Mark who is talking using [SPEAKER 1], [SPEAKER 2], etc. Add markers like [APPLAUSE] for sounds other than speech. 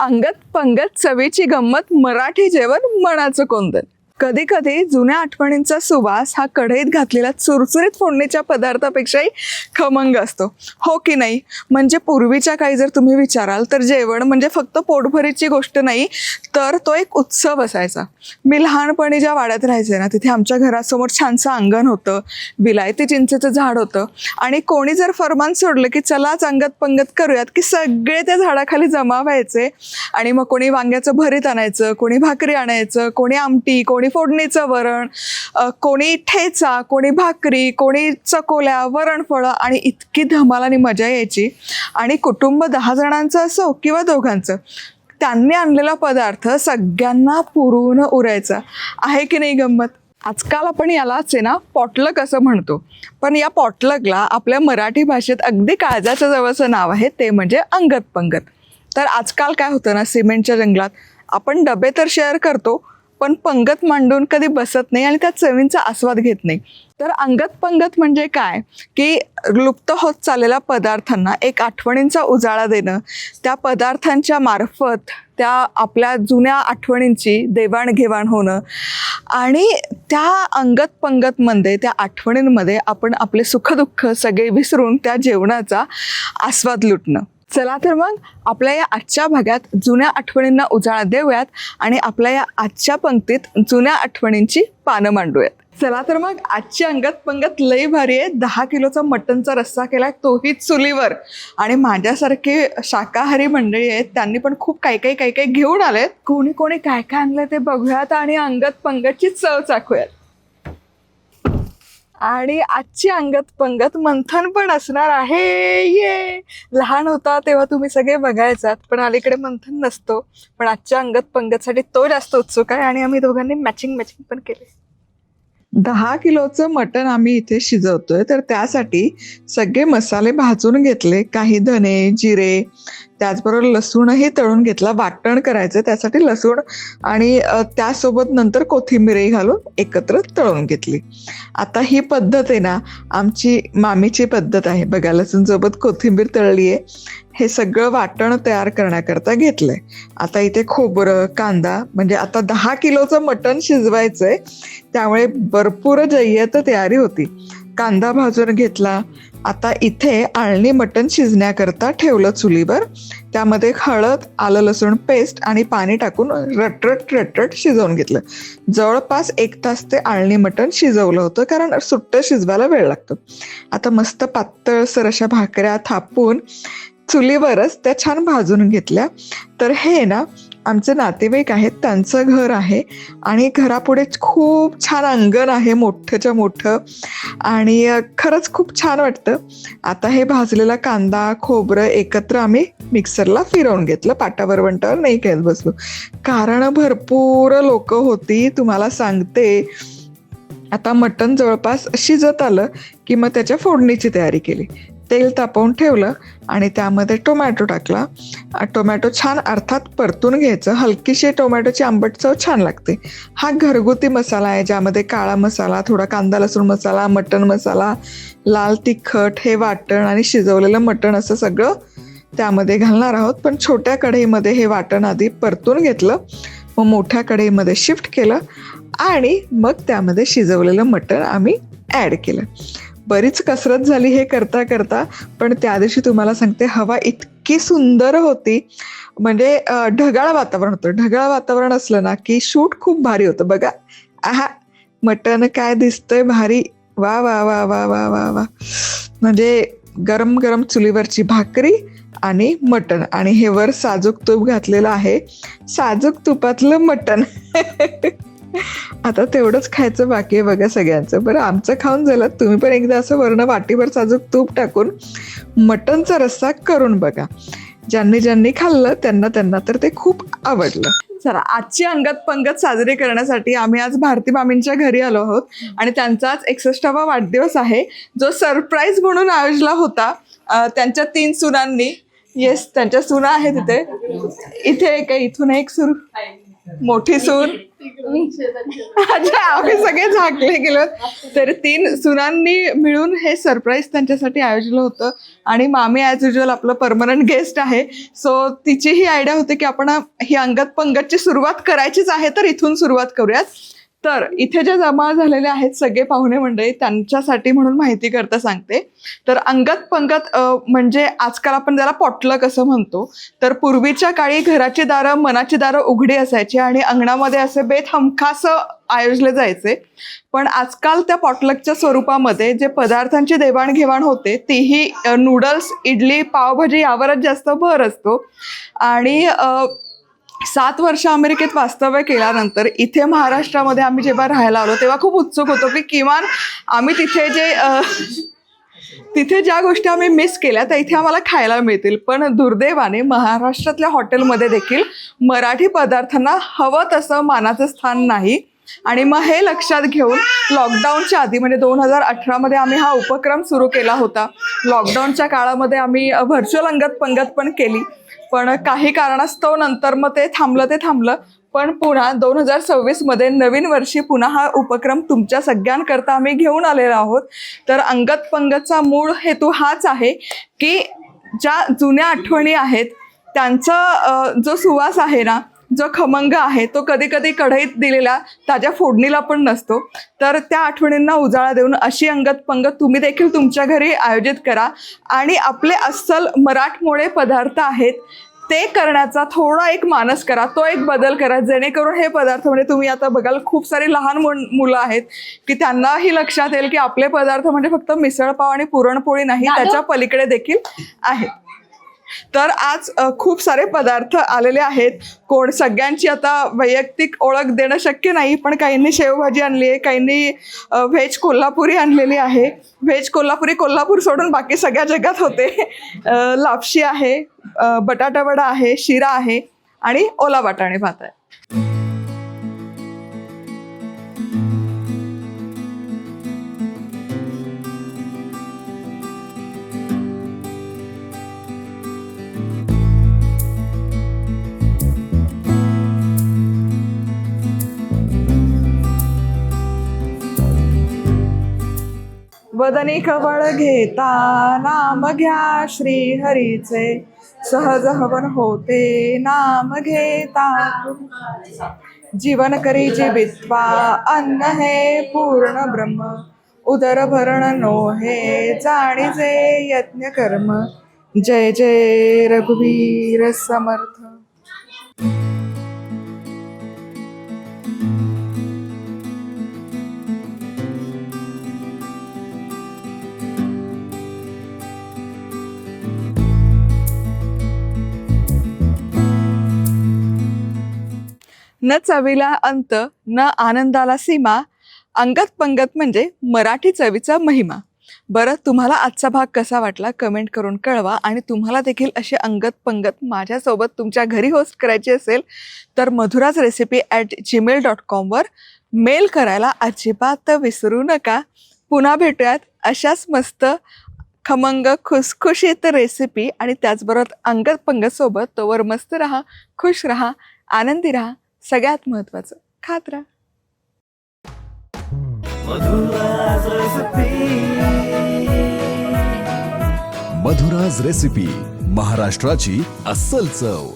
[SPEAKER 1] अंगत पंगत चवीची गंमत मराठी जेवण मनाचं कोंदण कधी कधी जुन्या आठवणींचा सुवास हा कढईत घातलेला चुरचुरीत फोडणीच्या पदार्थापेक्षाही खमंग असतो. हो की नाही? म्हणजे पूर्वीच्या काही जर तुम्ही विचाराल तर जेवण म्हणजे फक्त पोटभरीची गोष्ट नाही तर तो एक उत्सव असायचा. मी लहानपणी ज्या वाड्यात राहायचे ना तिथे आमच्या घरासमोर छानसं अंगण होतं विलायती चिंचेचं झाड होतं. आणि कोणी जर फरमान सोडलं की चलाच अंगत पंगत करूयात की सगळे त्या झाडाखाली जमा व्हायचे. आणि मग कोणी वांग्याचं भरीत आणायचं कोणी भाकरी आणायचं कोणी आमटी कोणी फोडणीचं वरण कोणी ठेचा कोणी भाकरी कोणी चकोल्या वरणफळं आणि इतकी धमाल आणि मजा यायची. आणि कुटुंब दहा जणांचं असो किंवा दोघांचं त्यांनी आणलेला पदार्थ सगळ्यांना पुरवून उरायचा. आहे की नाही गंमत? आजकाल आपण यालाच आहे ना पॉटलक असं म्हणतो. पण या पॉटलकला आपल्या मराठी भाषेत अगदी काळजाच्या जवळचं नाव आहे ते म्हणजे अंगत पंगत तर आजकाल काय होतं ना सिमेंटच्या जंगलात आपण डबे तर शेअर करतो पण पंगत मांडून कधी बसत नाही आणि त्या चवींचा आस्वाद घेत नाही. तर अंगत पंगत म्हणजे काय? की लुप्त होत चाललेल्या पदार्थांना एक आठवणींचा उजाळा देणं. त्या पदार्थांच्या मार्फत त्या आपल्या जुन्या आठवणींची देवाणघेवाण होणं. आणि त्या अंगत पंगतमध्ये त्या आठवणींमध्ये आपण आपले सुखदुःख सगळे विसरून त्या जेवणाचा आस्वाद लुटणं. चला तर मग आपल्या या आजच्या भागात जुन्या आठवणींना उजाळा देऊयात आणि आपल्या या आजच्या पंक्तीत जुन्या आठवणींची पानं मांडूयात. चला तर मग आजची अंगत पंगत लई भारी आहे. दहा किलोचा मटनचा रस्सा केला तोही चुलीवर. आणि माझ्यासारखी शाकाहारी मंडळी आहेत त्यांनी पण खूप काही काही काही काही घेऊन आलेत. कोणी कोणी काय काय आणलं ते बघूयात आणि अंगत पंगतची चव चाखूयात. आणि आजची अंगत पंगत मंथन पण असणार आहे. ये! लहान होता तेव्हा तुम्ही सगळे बघायचात पण अलीकडे मंथन नसतो. पण आजच्या अंगत पंगतसाठी तो जास्त उत्सुक आहे आणि आम्ही दोघांनी मॅचिंग मॅचिंग पण केले. दहा किलोचं मटण आम्ही इथे शिजवतोय तर त्यासाठी सगळे मसाले भाजून घेतले. काही धने जिरे त्याचबरोबर लसूणही तळून घेतला वाटण करायचं त्यासाठी लसूण आणि त्यासोबत नंतर कोथिंबीरही घालून एकत्र तळून घेतली. आता ही पद्धत आहे ना आमची मामीची पद्धत आहे. बघा लसूण सोबत कोथिंबीर तळली आहे हे सगळं वाटण तयार करण्याकरता घेतलंय. आता इथे खोबरं कांदा म्हणजे आता दहा किलोचं मटण शिजवायचंय. त्यामुळे भरपूर जय्यत तयारी होती. कांदा भाजून घेतला. आता इथे आळणी मटण शिजण्याकरता ठेवलं चुलीवर. त्यामध्ये हळद आलं लसूण पेस्ट आणि पाणी टाकून रटरट रटरट शिजवून घेतलं. जवळपास एक तास ते आळणी मटण शिजवलं होतं कारण सुट्ट शिजवायला वेळ लागतो. आता मस्त पातळसर अशा भाकऱ्या थापून चुलीवरच त्या छान भाजून घेतल्या. तर हे ना आमचे नातेवाईक आहेत त्यांचं घर आहे आणि घरापुढे खूप छान अंगण आहे मोठंच्या मोठं. आणि खरंच खूप छान वाटतं. आता हे भाजलेला कांदा खोबरं एकत्र आम्ही मिक्सरला फिरवून घेतलं पाटावर वंटावर नाही खेळत बसलो. कारण भरपूर लोक होती तुम्हाला सांगते. आता मटण जवळपास शिजत आलं की मग त्याच्या फोडणीची तयारी केली. तेल तापवून ठेवलं आणि त्यामध्ये टोमॅटो टाकला. टोमॅटो छान अर्थात परतून घ्यायचं. हलकीशी टोमॅटोची आंबट चव छान लागते. हा घरगुती मसाला आहे ज्यामध्ये काळा मसाला थोडा कांदा लसूण मसाला मटण मसाला लाल तिखट हे वाटण आणि शिजवलेलं मटण असं सगळं त्यामध्ये घालणार आहोत. पण छोट्या कढईमध्ये हे वाटण आधी परतून घेतलं. मग मोठ्या कढईमध्ये शिफ्ट केलं आणि मग त्यामध्ये शिजवलेलं मटण आम्ही ॲड केलं. बरीच कसरत झाली हे करता करता पण त्या दिवशी तुम्हाला सांगते हवा इतकी सुंदर होती. म्हणजे ढगाळ वातावरण होतं. ढगाळ वातावरण असलं ना की शूट खूप भारी होतं. बघा. आहा! मटण काय दिसतंय भारी. वा वा वा वा वा वा वा. म्हणजे गरम गरम चुलीवरची भाकरी आणि मटण. आणि हे वर साजूक तूप घातलेलं आहे. साजूक तुपातलं मटण. [LAUGHS] आता तेवढंच खायचं बाकी आहे बघा सगळ्यांचं. बरं आमचं खाऊन झालं. तुम्ही पण एकदा असं वर्ण वाटीभर साजूक तूप टाकून मटनचा रस्सा करून बघा. ज्यांनी ज्यांनी खाल्लं त्यांना त्यांना तर ते खूप आवडलं. चला आजची अंगत पंगत साजरी करण्यासाठी आम्ही आज भारती मामींच्या घरी आलो आहोत. आणि त्यांचा आज एकसष्टावा वाढदिवस आहे. जो सरप्राईज म्हणून आयोजला होता. त्यांच्या तीन सुनांनी. येस त्यांच्या सुना आहेत तिथे इथे एक इथून एक सुरू. मोठी सून. अच्छा आम्ही सगळे झाकले गेलो. तर तीन सुनांनी मिळून हे सरप्राईज त्यांच्यासाठी आयोजलं होतं. आणि मामी ॲज युजल आपलं परमनंट गेस्ट आहे. सो तिची ही आयडिया होती की आपण ही अंगत पंगतची सुरुवात करायचीच आहे तर इथून सुरुवात करूयात. तर इथे जे जमा झालेले आहेत सगळे पाहुणे मंडळी त्यांच्यासाठी म्हणून माहिती करता सांगते. तर अंगत पंगत म्हणजे आजकाल आपण त्याला पॉटलक असं म्हणतो तर पूर्वीच्या काळी घराची दारं मनाची दारं उघडी असायची आणि अंगणामध्ये असे बेत हमखास आयोजले जायचे. पण आजकाल त्या पॉटलकच्या स्वरूपामध्ये जे पदार्थांची देवाणघेवाण होते तीही नूडल्स इडली पावभाजी यावरच जास्त भर असतो. आणि सात वर्ष अमेरिकेत वास्तव्य केल्यानंतर इथे महाराष्ट्रामध्ये आम्ही जेव्हा राहायला आलो तेव्हा खूप उत्सुक होतो की किमान आम्ही तिथे जे तिथे ज्या गोष्टी आम्ही मिस केल्या त्या इथे आम्हाला खायला मिळतील. पण दुर्दैवाने महाराष्ट्रातल्या हॉटेलमध्ये देखील मराठी पदार्थांना हवं तसं मानाचं स्थान नाही. आणि मग हे लक्षात घेऊन लॉकडाऊनच्या आधी म्हणजे दोन हजार अठरामध्ये आम्ही हा उपक्रम सुरू केला होता. लॉकडाऊनच्या काळामध्ये आम्ही व्हर्च्युअल अंगत पंगत पण केली. पण काही कारणास्तव नंतर मग ते थांबलं ते थांबलं. पण पुन्हा दोन हजार सव्वीसमध्ये नवीन वर्षी पुन्हा हा उपक्रम तुमच्या सगळ्यांकरता आम्ही घेऊन आलेलो आहोत. तर अंगत पंगतचा मूळ हेतू हाच आहे की ज्या जुन्या आठवणी आहेत त्यांचा जो सुवास आहे ना जो खमंग आहे तो कधी कधी कढईत दिलेला ताज्या फोडणीला पण नसतो. तर त्या आठवणींना उजाळा देऊन अशी अंगत पंगत तुम्ही देखील तुमच्या घरी आयोजित करा. आणि आपले अस्सल मराठमोळे पदार्थ आहेत ते करण्याचा थोडा एक मानस करा तो एक बदल करा. जेणेकरून हे पदार्थ म्हणजे तुम्ही आता बघाल खूप सारी लहान मुल- मुलं आहेत की त्यांनाही लक्षात येईल की आपले पदार्थ म्हणजे फक्त मिसळपाव आणि पुरणपोळी नाही त्याच्या पलीकडे देखील आहेत. तर आज खूप सारे पदार्थ आलेले आहेत. कोण सगळ्यांची आता वैयक्तिक ओळख देणं शक्य नाही पण काहींनी शेवभाजी आणली आहे काहींनी व्हेज कोल्हापुरी आणलेली आहे. व्हेज कोल्हापुरी कोल्हापूर सोडून बाकी सगळ्या जगात होते. लापशी आहे बटाटावडा आहे शिरा आहे आणि ओला वाटाणे भात आहे. वदनी कवळ घेता नाम घ्या श्री हरीचे सहज हवन होते नाम घेता. जीवन करी जीवित्वा अन्न हे पूर्ण ब्रह्म. उदर भरण नो हे जाणीजे यज्ञ कर्म. जय जय रघुवीर समर्थ. न चवीला अंत न आनंदाला सीमा अंगत पंगत म्हणजे मराठी चवीचा महिमा. बरं तुम्हाला आजचा भाग कसा वाटला कमेंट करून कळवा आणि तुम्हाला देखील असे अंगत पंगत माझ्यासोबत तुमच्या घरी होस्ट करायची असेल तर Madhuraj recipe at Gmail dot कॉमवर mail करायला अजिबात विसरू नका. पुन्हा भेटूयात अशाच मस्त खमंग खुसखुशीत रेसिपी आणि त्याचबरोबर अंगत पंगतसोबत तोवर मस्त राहा खुश राहा आनंदी राहा. सगळ्यात महत्त्वाचं खात राहा
[SPEAKER 2] मधुराज रेसिपी महाराष्ट्राची अस्सल चव.